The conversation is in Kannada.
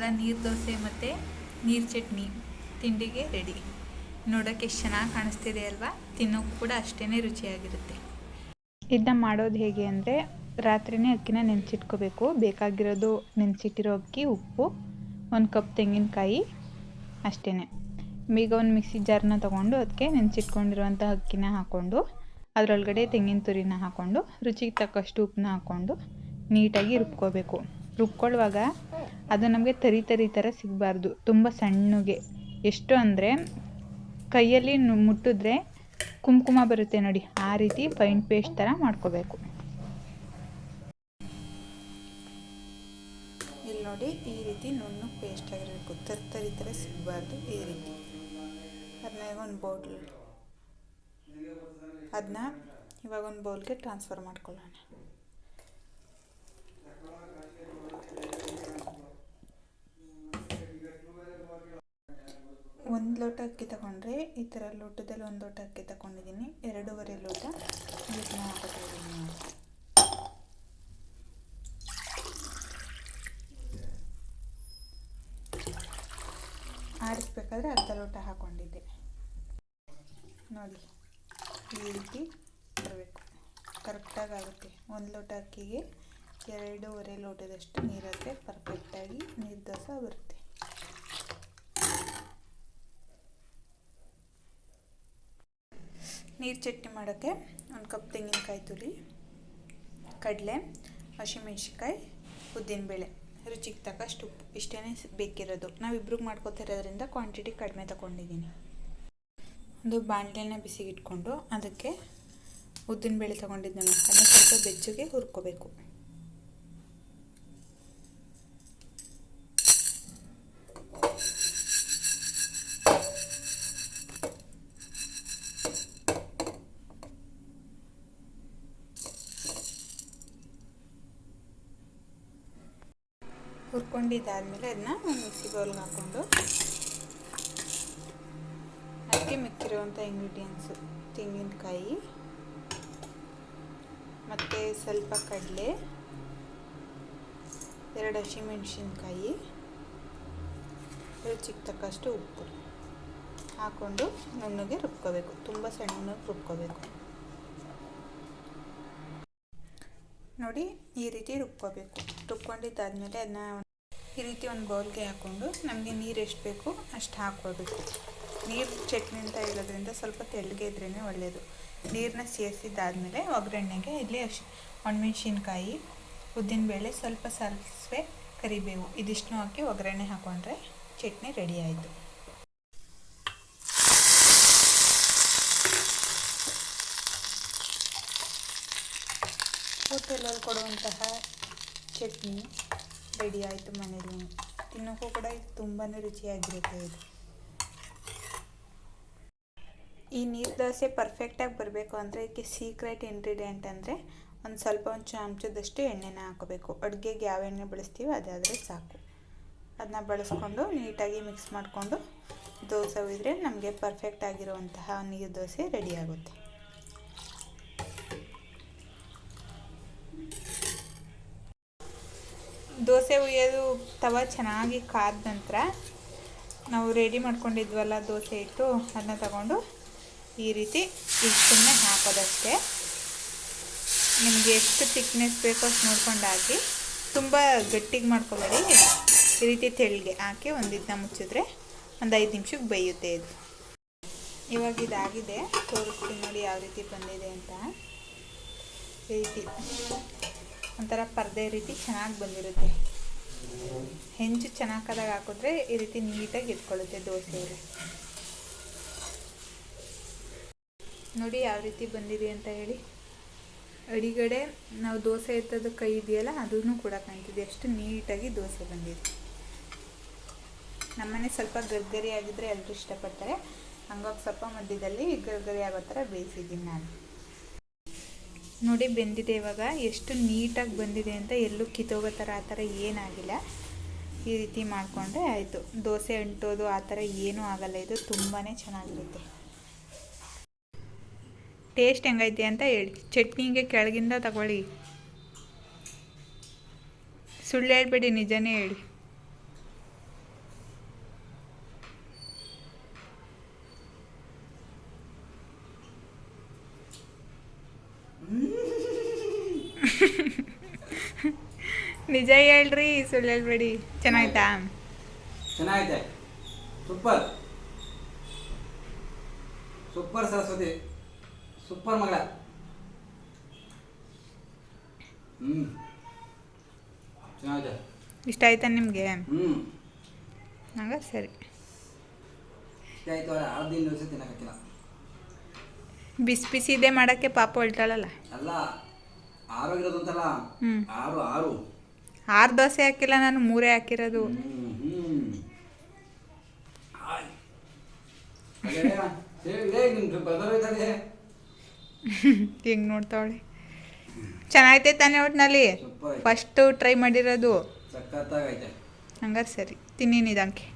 ರುಚಿಯಾದ ನೀರು ದೋಸೆ ಮತ್ತು ನೀರು ಚಟ್ನಿ ತಿಂಡಿಗೆ ರೆಡಿ ನೋಡೋಕ್ಕೆ ಎಷ್ಟು ಚೆನ್ನಾಗಿ ಕಾಣಿಸ್ತಿದೆ ಅಲ್ವಾ? ತಿನ್ನೋಕ್ಕೂ ಕೂಡ ಅಷ್ಟೇ ರುಚಿಯಾಗಿರುತ್ತೆ. ಇದನ್ನ ಮಾಡೋದು ಹೇಗೆ ಅಂದರೆ ರಾತ್ರಿನೇ ಅಕ್ಕಿನ ನೆನೆಸಿಟ್ಕೋಬೇಕು. ಬೇಕಾಗಿರೋದು ನೆನೆಸಿಟ್ಟಿರೋ ಅಕ್ಕಿ, ಉಪ್ಪು, ಒಂದು ಕಪ್ ತೆಂಗಿನಕಾಯಿ ಅಷ್ಟೇ ಈಗ ಒಂದು ಮಿಕ್ಸಿ ಜಾರ್ನ ತೊಗೊಂಡು ಅದಕ್ಕೆ ನೆನೆಸಿಟ್ಕೊಂಡಿರುವಂಥ ಅಕ್ಕಿನ ಹಾಕ್ಕೊಂಡು ಅದರೊಳಗಡೆ ತೆಂಗಿನ ತುರಿನ ಹಾಕ್ಕೊಂಡು ರುಚಿಗೆ ತಕ್ಕಷ್ಟು ಉಪ್ಪನ್ನ ಹಾಕ್ಕೊಂಡು ನೀಟಾಗಿ ರುಬ್ಕೋಬೇಕು. ರುಬ್ಕೊಳ್ಳುವಾಗ ಅದು ನಮಗೆ ತರಿ ತರಿ ಥರ ಸಿಗಬಾರ್ದು. ತುಂಬ ಸಣ್ಣಗೆ. ಎಷ್ಟು ಅಂದರೆ ಕೈಯಲ್ಲಿ ಮುಟ್ಟಿದ್ರೆ ಕುಂಕುಮ ಬರುತ್ತೆ ನೋಡಿ. ಆ ರೀತಿ ಫೈನ್ ಪೇಸ್ಟ್ ಥರ ಮಾಡ್ಕೋಬೇಕು. ಇಲ್ಲಿ ನೋಡಿ ಈ ರೀತಿ ನುಣ್ಣು ಪೇಸ್ಟ್ ಆಗಿರಬೇಕು. ತರಿ ಥರ ಸಿಗಬಾರ್ದು ಈ ರೀತಿ. ಅದನ್ನ ಒಂದು ಬೌಲ್ ಅದನ್ನ ಇವಾಗ ಒಂದು ಬೌಲ್ಗೆ ಟ್ರಾನ್ಸ್ಫರ್ ಮಾಡ್ಕೊಳ್ಳೋಣ. ಒಂದು ಲೋಟ ಅಕ್ಕಿ ತಗೊಂಡ್ರೆ ಈ ಥರ ಲೋಟದಲ್ಲಿ ಒಂದು ಲೋಟ ಅಕ್ಕಿ ತಗೊಂಡಿದ್ದೀನಿ, ಎರಡೂವರೆ ಲೋಟ ನೀರನ್ನ ಹಾಕೋತಿದ್ದೀನಿ ಆರಿಸ್ಬೇಕಾದ್ರೆ ಅರ್ಧ ಲೋಟ ಹಾಕ್ಕೊಂಡಿದ್ದೆ ನೋಡಿ, ಈ ರೀತಿ ಬರಬೇಕು ಕರೆಕ್ಟಾಗಿ ಆಗುತ್ತೆ. ಒಂದು ಲೋಟ ಅಕ್ಕಿಗೆ ಎರಡೂವರೆ ಲೋಟದಷ್ಟು ನೀರಾದರೆ ಪರ್ಫೆಕ್ಟಾಗಿ ನೀರು ದೋಸೆ ಬರುತ್ತೆ. ನೀರು ಚಟ್ನಿ ಮಾಡೋಕ್ಕೆ ಒಂದು ಕಪ್ ತೆಂಗಿನಕಾಯಿ ತುರಿ, ಕಡಲೆ ಹಸಿಮೆಣ್ಸಿಕಾಯಿ ಉದ್ದಿನಬೇಳೆ. ರುಚಿಗೆ ತಕ್ಕಷ್ಟು ಉಪ್ಪು. ಇಷ್ಟೇ ಬೇಕಿರೋದು. ನಾವಿಬ್ರಿಗೆ ಮಾಡ್ಕೋತಿರೋದ್ರಿಂದ ಕ್ವಾಂಟಿಟಿ ಕಡಿಮೆ ತಗೊಂಡಿದ್ದೀನಿ ಒಂದು ಬಾಣಲೆನ ಬಿಸಿಗಿಟ್ಕೊಂಡು ಅದಕ್ಕೆ ಉದ್ದಿನಬೇಳೆ ತೊಗೊಂಡಿದ್ದೀನಿ ಅದನ್ನ ಸ್ವಲ್ಪ ಬೆಚ್ಚಗೆ ಹುರ್ಕೋಬೇಕು. ಹುರ್ಕೊಂಡಿದ್ದಾದಮೇಲೆ ಅದನ್ನ ಮಿಕ್ಸಿ ಬೌಲ್ಗೆ ಹಾಕ್ಕೊಂಡು ಅದಕ್ಕೆ ಮಿಕ್ಕಿರುವಂಥ ಇಂಗ್ರೀಡಿಯೆಂಟ್ಸು ತೆಂಗಿನಕಾಯಿ, ಮತ್ತು ಸ್ವಲ್ಪ ಕಡಲೆ, ಎರಡು ಹಸಿಮೆಣಸಿನ್ಕಾಯಿ ರುಚಿಗೆ ತಕ್ಕಷ್ಟು ಉಪ್ಪು ಹಾಕ್ಕೊಂಡು ನುಣ್ಣಗೆ ರುಬ್ಕೋಬೇಕು. ತುಂಬ ಸಣ್ಣಗೆ ರುಬ್ಕೋಬೇಕು. ನೋಡಿ ಈ ರೀತಿ ರುಬ್ಕೋಬೇಕು. ರುಬ್ಕೊಂಡಿದ್ದಾದಮೇಲೆ ಅದನ್ನ ಈ ರೀತಿ ಒಂದು ಬೌಲ್ಗೆ ಹಾಕ್ಕೊಂಡು ನಮಗೆ ನೀರು ಎಷ್ಟು ಬೇಕು ಅಷ್ಟು ಹಾಕ್ಕೋಬೇಕು ನೀರು ಚಟ್ನಿ ಅಂತ ಇರೋದ್ರಿಂದ ಸ್ವಲ್ಪ ತೆಳ್ಳಗೆ ಇದ್ರೇ ಒಳ್ಳೆಯದು ನೀರನ್ನ ಸೇರಿಸಿದ್ದಾದಮೇಲೆ ಒಗ್ಗರಣೆಗೆ ಇಲ್ಲಿ ಅಷ್ಟು ಒಣಮೆಣ್ಸಿನ್ಕಾಯಿ, ಉದ್ದಿನಬೇಳೆ ಸ್ವಲ್ಪ ಸಾಸಿವೆ ಕರಿಬೇವು ಇದಿಷ್ಟು ಹಾಕಿ ಒಗ್ಗರಣೆ ಹಾಕ್ಕೊಂಡ್ರೆ ಚಟ್ನಿ ರೆಡಿ ಆಯಿತು. ಹೋಟೆಲಲ್ಲಿ ಕೊಡುವಂತಹ ಚಟ್ನಿ. ರೆಡಿ ಆಯಿತು ಮನೇಲಿ ತಿನ್ನೋಕ್ಕೂ ಕೂಡ ತುಂಬಾ ರುಚಿಯಾಗಿರುತ್ತೆ ಇದು. ಈ ನೀರು ದೋಸೆ ಪರ್ಫೆಕ್ಟಾಗಿ ಬರಬೇಕು ಅಂದರೆ ಇದಕ್ಕೆ ಸೀಕ್ರೆಟ್ ಇಂಗ್ರೀಡಿಯೆಂಟ್ ಅಂದರೆ ಒಂದು ಸ್ವಲ್ಪ ಒಂದು ಚಮಚದಷ್ಟು ಎಣ್ಣೆನ ಹಾಕಬೇಕು. ಅಡುಗೆಗೆ ಯಾವ ಎಣ್ಣೆ ಬಳಸ್ತೀವೋ ಅದಾದರೆ ಸಾಕು. ಅದನ್ನ ಬಳಸ್ಕೊಂಡು ನೀಟಾಗಿ ಮಿಕ್ಸ್ ಮಾಡಿಕೊಂಡು ದೋಸೆ ಹುಯ್ದ್ರೆ ನಮಗೆ ಪರ್ಫೆಕ್ಟ್ ಆಗಿರುವಂತಹ ನೀರು ದೋಸೆ ರೆಡಿ ದೋಸೆ ಉಯ್ಯೋದು ತವ ಚೆನ್ನಾಗಿ ಕಾದ ನಂತರ ನಾವು ರೆಡಿ ಮಾಡ್ಕೊಂಡಿದ್ವಲ್ಲ ದೋಸೆ ಇಟ್ಟು ಅದನ್ನ ತಗೊಂಡು ಈ ರೀತಿ ಇಷ್ಟನ್ನೇ ಹಾಕೋದಷ್ಟೇ. ನಿಮಗೆ ಎಷ್ಟು ತಿಕ್ನೆಸ್ ಬೇಕೋ ಅಷ್ಟು ನೋಡ್ಕೊಂಡು ಹಾಕಿ, ತುಂಬ ಗಟ್ಟಿಗೆ ಮಾಡ್ಕೋಬೇಡಿ. ಈ ರೀತಿ ತೆಳ್ಳಗೆ ಹಾಕಿ ಒಂದು ಇದನ್ನ ಮುಚ್ಚಿದ್ರೆ ಒಂದು ಐದು ನಿಮಿಷಕ್ಕೆ ಬೇಯುತ್ತೆ ಇದು. ಇವಾಗ ಇದಾಗಿದೆ. ತೋರಿಸ್ತೀನಿ ನೋಡಿ ಯಾವ ರೀತಿ ಬಂದಿದೆ ಅಂತ. ಈ ರೀತಿ. ಒಂಥರ ಪರ್ದೆ ರೀತಿ ಚೆನ್ನಾಗಿ ಬಂದಿರುತ್ತೆ. ಹೆಂಚು ಚೆನ್ನಾಗಿ ಹಾಕಿದ್ರೆ ಈ ರೀತಿ ನೀಟಾಗಿ ಇಟ್ಕೊಳ್ಳುತ್ತೆ ದೋಸೆ ನೋಡಿ ಯಾವ ರೀತಿ ಬಂದಿದೆ ಅಂತ ಹೇಳಿ. ಅಡಿಗಡೆ ನಾವು ದೋಸೆ ಎತ್ತದ ಕೈ ಇದೆಯಲ್ಲ ಅದನ್ನು ಕೂಡ ಕಾಣ್ತಿದೆ. ಎಷ್ಟು ನೀಟಾಗಿ ದೋಸೆ ಬಂದಿದೆ. ನಮ್ಮನೆ ಸ್ವಲ್ಪ ಗರ್ಗರಿ ಆಗಿದ್ರೆ ಎಲ್ಲರೂ ಇಷ್ಟಪಡ್ತಾರೆ. ಹಂಗಾಗಿ ಸ್ವಲ್ಪ ಮಧ್ಯದಲ್ಲಿ ಗರ್ಗರಿ ಆಗೋ ಥರ ಬೇಯಿಸಿದ್ದೀನಿ ನಾನು. ನೋಡಿ ಬೆಂದಿದೆ ಇವಾಗ. ಎಷ್ಟು ನೀಟಾಗಿ ಬಂದಿದೆ ಅಂತ ಎಲ್ಲೂ ಕಿತ್ತೋಗೋ ಥರ ಆ ಥರ ಏನಾಗಿಲ್ಲ. ಈ ರೀತಿ ಮಾಡಿಕೊಂಡ್ರೆ ಆಯಿತು. ದೋಸೆ ಅಂಟೋದು ಆ ಥರ ಏನೂ ಆಗಲ್ಲ. ಇದು ತುಂಬಾ ಚೆನ್ನಾಗಿರುತ್ತೆ. ಟೇಸ್ಟ್ ಹೆಂಗೈತೆ ಅಂತ ಹೇಳಿ. ಚಟ್ನಿಗೆ ಕೆಳಗಿಂದ ತಗೊಳ್ಳಿ. ಸುಳ್ಳು ಹೇಳ್ಬೇಡಿ, ನಿಜನೇ ಹೇಳಿ. ನಿಜ ಹೇಳ್ರಿ ಸುಳ್ಳು ಹೇಳ್ಬೇಡಿ. ಚೆನ್ನಾಯ್ತಾ ಚೆನ್ನಾಗೈತೆ. ಸೂಪರ್. ಸೂಪರ್ ಸರಸ್ವತಿ. ಸೂಪರ್ ಮಗ ಹ್ಞೂ ಚೆನ್ನಾಗಿದೆ ಇಷ್ಟ ಆಯ್ತಾ ನಿಮಗೆ? ಹ್ಞೂ ಹಂಗ ಸರಿ. ಇಷ್ಟ ಆಯ್ತು ಅವಳ ಆರು ದಿನ ದಿವಸ ತಿನ್ನಕ್ಕಿಲ್ಲ. ಬಿಸಿ ಬಿಸಿ ಇದೆ ಮಾಡೋಕ್ಕೆ ಪಾಪ ಹೊಲ್ಟಾಳಲ್ಲ ಅಲ್ಲ. ಆರೋಗಿರೋದಂತಲ್ಲ ಆರು ಆರು. ಆರು ದೋಸೆ ಹಾಕಿಲ್ಲ ನಾನು ಮೂರೇ ಹಾಕಿರೋದು. ಹಿಂಗೆ ನೋಡ್ತಾವಳೆ ಚೆನ್ನಾಗೈತೆ ತಾನೆ ಒಟ್ನಲ್ಲಿ? ಫಸ್ಟು ಟ್ರೈ ಮಾಡಿರೋದು. ಹಂಗಾರೆ ಸರಿ ತಿನ್ನಿ ನಿಧಾನಕ್ಕೆ.